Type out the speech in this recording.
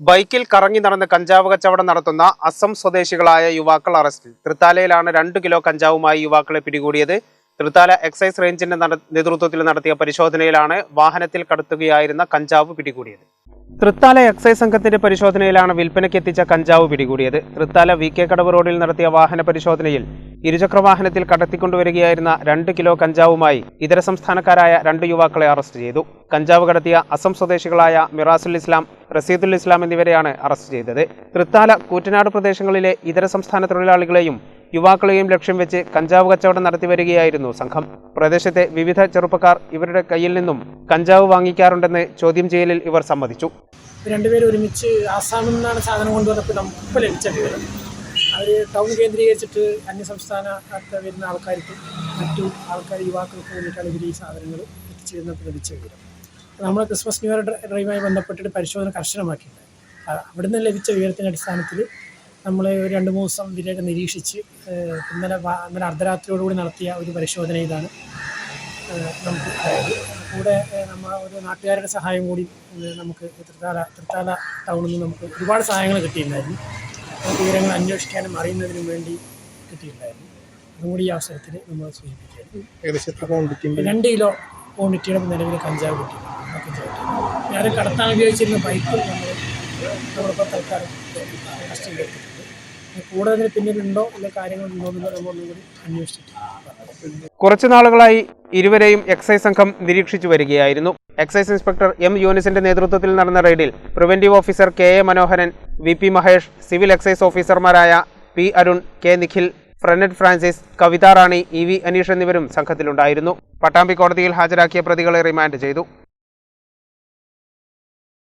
ബൈക്കിൽ കറങ്ങി നടന്ന് കഞ്ചാവ് കച്ചവടം നടത്തുന്ന അസം സ്വദേശികളായ യുവാക്കൾ അറസ്റ്റിൽ. തൃത്താലയിലാണ് രണ്ട് കിലോ കഞ്ചാവുമായി യുവാക്കളെ പിടികൂടിയത്. തൃത്താല എക്സൈസ് റേഞ്ചിന്റെ നേതൃത്വത്തിൽ നടത്തിയ പരിശോധനയിലാണ് വാഹനത്തിൽ കടത്തുകയായിരുന്ന കഞ്ചാവ് പിടികൂടിയത്. തൃത്താല എക്സൈസ് സംഘത്തിന്റെ പരിശോധനയിലാണ് വിൽപ്പനയ്ക്ക് എത്തിച്ച കഞ്ചാവ് പിടികൂടിയത്. തൃത്താല വി കെ കടവ് റോഡിൽ നടത്തിയ വാഹന പരിശോധനയിൽ ഇരുചക്ര വാഹനത്തിൽ കടത്തിക്കൊണ്ടുവരികയായിരുന്ന രണ്ട് കിലോ കഞ്ചാവുമായി ഇതര സംസ്ഥാനക്കാരായ രണ്ട് യുവാക്കളെ അറസ്റ്റ് ചെയ്തു. കഞ്ചാവ് കടത്തിയ അസം സ്വദേശികളായ മിറാസുൽ ഇസ്ലാം റസീദുൽ ഇസ്ലാം എന്നിവരെയാണ് അറസ്റ്റ് ചെയ്തത്. തൃത്താല കൂറ്റനാട് പ്രദേശങ്ങളിലെ ഇതര സംസ്ഥാന തൊഴിലാളികളെയും യുവാക്കളെയും ലക്ഷ്യം വെച്ച് കഞ്ചാവ് കച്ചവടം നടത്തി വരികയായിരുന്നു സംഘം. പ്രദേശത്തെ വിവിധ ചെറുപ്പക്കാർ ഇവരുടെ കയ്യിൽ നിന്നും കഞ്ചാവ് വാങ്ങിക്കാറുണ്ടെന്ന് ചോദ്യം ചെയ്യലിൽ ഇവർ സമ്മതിച്ചു. രണ്ടുപേരും ഒരുമിച്ച് ആസാമിൽ നിന്നാണ് സാധനം കൊണ്ടുവന്നപ്പോൾ നമുക്ക് ലഭിച്ച അവർ ടൗൺ കേന്ദ്രീകരിച്ചിട്ട് അന്യസംസ്ഥാനത്ത് വരുന്ന ആൾക്കാർക്ക് മറ്റു ആൾക്കാർ യുവാക്കൾക്ക് വേണ്ടിയിട്ടാണ് ഇവർ ഈ സാധനങ്ങൾ എത്തിച്ചിരുന്ന ലഭിച്ച വിവരം നമ്മൾ ക്രിസ്മസ് ന്യൂ ഇയർ ഡ്രൈവുമായി ബന്ധപ്പെട്ടിട്ട് പരിശോധന കർശനമാക്കിയിട്ടുണ്ട്. അവിടെ അവിടുന്ന് ലഭിച്ച വിവരത്തിന്റെ അടിസ്ഥാനത്തിൽ നമ്മൾ ഒരു രണ്ട് മൂന്ന് ദിവസം ഇതിലേക്ക് നിരീക്ഷിച്ച് ഇന്നലെ ഇന്നലെ അർദ്ധരാത്രിയോടുകൂടി നടത്തിയ ഒരു പരിശോധന ഇതാണ്. നമുക്ക്. കൂടെ നമ്മൾ ഒരു നാട്ടുകാരുടെ സഹായം കൂടി നമുക്ക് തൃത്താല തൃത്താല ടൗണിൽ നിന്ന് നമുക്ക് ഒരുപാട് സഹായങ്ങൾ കിട്ടിയിട്ടുണ്ടായിരുന്നു. വിവരങ്ങൾ അന്വേഷിക്കാനും അറിയുന്നതിനും വേണ്ടി കിട്ടിയിട്ടുണ്ടായിരുന്നു. അതും കൂടി ഈ അവസരത്തിൽ നമ്മൾ സൂചിപ്പിക്കുകയായിരുന്നു ഏകദേശം രണ്ട് കിലോ ക്വാണ്ടിറ്റിയുടെ നിലവിൽ കഞ്ചാവ് കിട്ടി. ഞാൻ കടത്താൻ ഉപയോഗിച്ചിരുന്ന ബൈക്കും നമ്മൾ നമ്മളിപ്പോൾ തൽക്കാലം ഇനി കുറച്ചു നാളുകളായി ഇരുവരെയും എക്സൈസ് സംഘം നിരീക്ഷിച്ചു വരികയായിരുന്നു. എക്സൈസ് ഇൻസ്പെക്ടർ എം യൂനിസിന്റെ നേതൃത്വത്തിൽ നടന്ന റെയ്ഡിൽ preventive officer K A Manoharan V P Mahesh civil excise ഓഫീസർമാരായ പി അരുൺ കെ നിഖിൽ ഫ്രനഡ് ഫ്രാൻസിസ് കവിത റാണി ഇ വി അനീഷ് എന്നിവരും സംഘത്തിലുണ്ടായിരുന്നു. പട്ടാമ്പി കോടതിയിൽ ഹാജരാക്കിയ പ്രതികളെ റിമാൻഡ് ചെയ്തു.